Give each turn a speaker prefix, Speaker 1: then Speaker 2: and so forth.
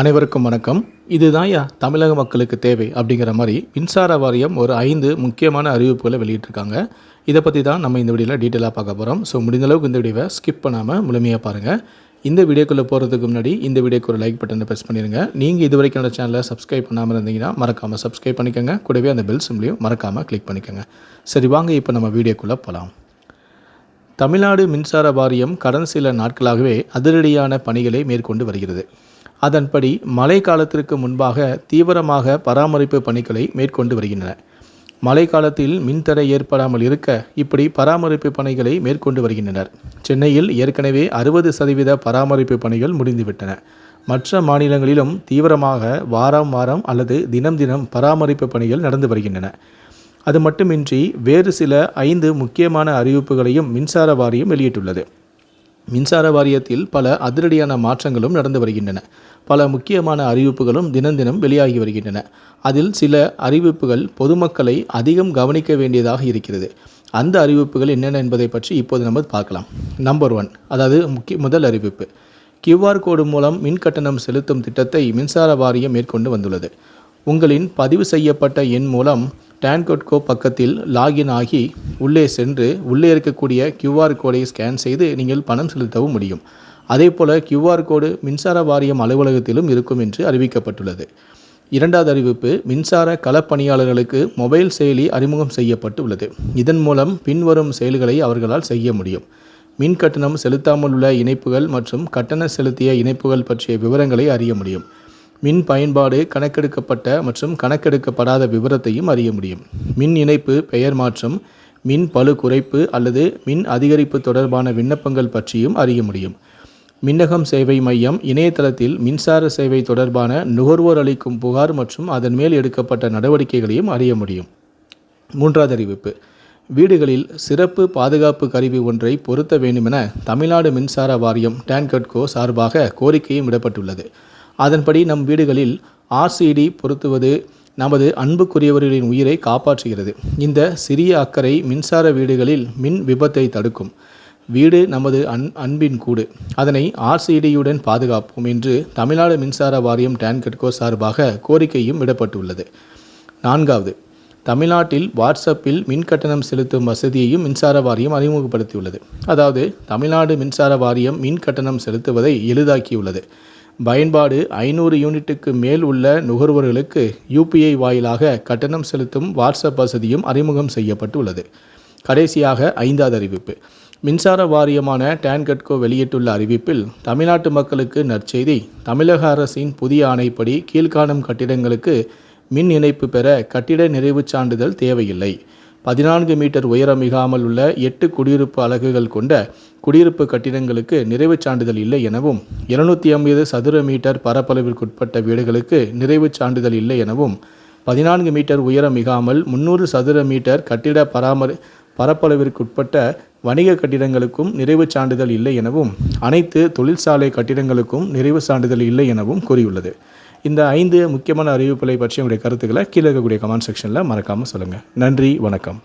Speaker 1: அனைவருக்கும் வணக்கம். இதுதான் யா தமிழக மக்களுக்கு தேவை அப்படிங்கிற மாதிரி மின்சார வாரியம் ஒரு ஐந்து முக்கியமான அறிவிப்புகளை வெளியிட்டிருக்காங்க. இதை பற்றி தான் நம்ம இந்த வீடியோவில் டீட்டெயிலாக பார்க்க போகிறோம் ஸோ முடிந்தளவுக்கு இந்த வீடியோவை ஸ்கிப் பண்ணாமல் முழுமையாக பாருங்கள் இந்த வீடியோக்குள்ளே போகிறதுக்கு முன்னாடி இந்த வீடியோக்கு ஒரு லைக் பட்டனை ப்ரெஸ் பண்ணிடுங்க நீங்கள் இது வரைக்கும் என்னோட சேனலை சப்ஸ்கிரைப் பண்ணாமல் இருந்தீங்கன்னா மறக்காமல் சப்ஸ்கிரைப் பண்ணிக்கோங்க. கூடவே அந்த பெல் சிம்லையும் மறக்காமல் கிளிக் பண்ணிக்கோங்க. சரி வாங்க இப்போ நம்ம வீடியோக்குள்ளே போகலாம் தமிழ்நாடு மின்சார வாரியம் கடந்த சில நாட்களாகவே அதிரடியான பணிகளை மேற்கொண்டு வருகிறது. அதன்படி மழை காலத்திற்கு முன்பாக தீவிரமாக பராமரிப்பு பணிகளை மேற்கொண்டு வருகின்றன. மழை காலத்தில் மின்தடை ஏற்படாமல் இருக்க இப்படி பராமரிப்பு பணிகளை மேற்கொண்டு வருகின்றனர். சென்னையில் ஏற்கனவே அறுபது சதவீத பராமரிப்பு பணிகள் முடிந்துவிட்டன. மற்ற மாநிலங்களிலும் தீவிரமாக வாரம் வாரம் அல்லது தினம் தினம் பராமரிப்பு பணிகள் நடந்து வருகின்றன. அது மட்டுமின்றி வேறு சில ஐந்து முக்கியமான அறிவிப்புகளையும் மின்சார வாரியம் வெளியிட்டுள்ளது. மின்சார வாரியத்தில் பல அதிரடியான மாற்றங்களும் நடந்து வருகின்றன. பல முக்கியமான அறிவிப்புகளும் தினம் தினம் வெளியாகி வருகின்றன. அதில் சில அறிவிப்புகள் பொதுமக்களை அதிகம் கவனிக்க வேண்டியதாக இருக்கிறது. அந்த அறிவிப்புகள் என்னென்ன என்பதை பற்றி இப்போது நம்ம பார்க்கலாம். நம்பர் ஒன் அதாவது முக்கிய முதல் அறிவிப்பு. கியூஆர் கோடு மூலம் மின் கட்டணம் செலுத்தும் திட்டத்தை மின்சார வாரியம் மேற்கொண்டு வந்துள்ளது. உங்களின் பதிவு செய்யப்பட்ட எண் மூலம் டான்கோட்கோ பக்கத்தில் லாகின் ஆகி உள்ளே சென்று உள்ளே இருக்கக்கூடிய கியூஆர் கோடை ஸ்கேன் செய்து நீங்கள் பணம் செலுத்தவும் முடியும். அதேபோல கியூஆர் கோடு மின்சார வாரியம் அலுவலகத்திலும் இருக்கும் என்று அறிவிக்கப்பட்டுள்ளது. இரண்டாவது அறிவிப்பு மின்சார களப்பணியாளர்களுக்கு மொபைல் செயலி அறிமுகம் செய்யப்பட்டு உள்ளது இதன் மூலம் பின்வரும் செயல்களை அவர்களால் செய்ய முடியும். மின் கட்டணம் செலுத்தாமல் உள்ள இணைப்புகள் மற்றும் கட்டண செலுத்திய இணைப்புகள் பற்றிய விவரங்களை அறிய முடியும். மின் பயன்பாடு கணக்கெடுக்கப்பட்ட மற்றும் கணக்கெடுக்கப்படாத விவரத்தையும் அறிய முடியும். மின் இணைப்பு பெயர் மாற்றம் மின் பழு குறைப்பு அல்லது மின் அதிகரிப்பு தொடர்பான விண்ணப்பங்கள் பற்றியும் அறிய முடியும். மின்னகம் சேவை மையம் இணையதளத்தில் மின்சார சேவை தொடர்பான நுகர்வோர் அளிக்கும் புகார் மற்றும் அதன் மேல் எடுக்கப்பட்ட நடவடிக்கைகளையும் அறிய முடியும். மூன்றாவது அறிவிப்பு. வீடுகளில் சிறப்பு பாதுகாப்பு கருவி ஒன்றை பொருத்த வேண்டுமென தமிழ்நாடு மின்சார வாரியம் டான்கட்கோ சார்பாக கோரிக்கையும் விடப்பட்டுள்ளது. அதன்படி நம் வீடுகளில் ஆர்சிடி பொருத்துவது நமது அன்புக்குரியவர்களின் உயிரை காப்பாற்றுகிறது. இந்த சிறிய அக்கறை மின்சார வீடுகளில் மின் விபத்தை தடுக்கும். வீடு நமது அன் அன்பின் கூடு. அதனை ஆர்சிடியுடன் பாதுகாப்போம் என்று தமிழ்நாடு மின்சார வாரியம் டான்கட்கோ சார்பாக கோரிக்கையும் விடப்பட்டுள்ளது. நான்காவது தமிழ்நாட்டில் வாட்ஸ்அப்பில் மின் கட்டணம் செலுத்தும் வசதியையும் மின்சார வாரியம் அறிமுகப்படுத்தியுள்ளது. அதாவது தமிழ்நாடு மின்சார வாரியம் மின் கட்டணம் செலுத்துவதை எளிதாக்கியுள்ளது. பயன்பாடு ஐநூறு யூனிட்டுக்கு மேல் உள்ள நுகர்வோர்களுக்கு யூபிஐ வாயிலாக கட்டணம் செலுத்தும் வாட்ஸ்அப் வசதியும் அறிமுகம் செய்யப்பட்டுள்ளது. கடைசியாக ஐந்தாவது அறிவிப்பு. மின்சார வாரியமான டான்கட்கோ வெளியிட்டுள்ள அறிவிப்பில் தமிழ்நாட்டு மக்களுக்கு நற்செய்தி தமிழக அரசின் புதிய ஆணைப்படி கீழ்காணும் கட்டிடங்களுக்கு மின் இணைப்பு பெற கட்டிட நிறைவுச் சான்றிதழ் தேவையில்லை. பதினான்கு மீட்டர் உயரம் மிகாமல் உள்ள எட்டு குடியிருப்பு அலகுகள் கொண்ட குடியிருப்பு கட்டிடங்களுக்கு நிறைவுச் சான்றிதழ் இல்லை எனவும் இருநூற்றி ஐம்பது சதுர மீட்டர் பரப்பளவிற்குட்பட்ட வீடுகளுக்கு நிறைவுச் சான்றிதழ் இல்லை எனவும் பதினான்கு மீட்டர் உயரம் மிகாமல் முன்னூறு சதுர மீட்டர் கட்டிட பராமரி பரப்பளவிற்குட்பட்ட வணிக கட்டிடங்களுக்கும் நிறைவுச் சான்றிதழ் இல்லை எனவும் அனைத்து தொழிற்சாலை கட்டிடங்களுக்கும் நிறைவு சான்றிதழ் இல்லை எனவும் கூறியுள்ளது. இந்த ஐந்து முக்கியமான அறிவிப்புகளை பற்றி உங்களுடைய கருத்துக்களை கீழே இருக்கக்கூடிய கமெண்ட் செக்ஷனில் மறக்காமல் சொல்லுங்கள் நன்றி வணக்கம்.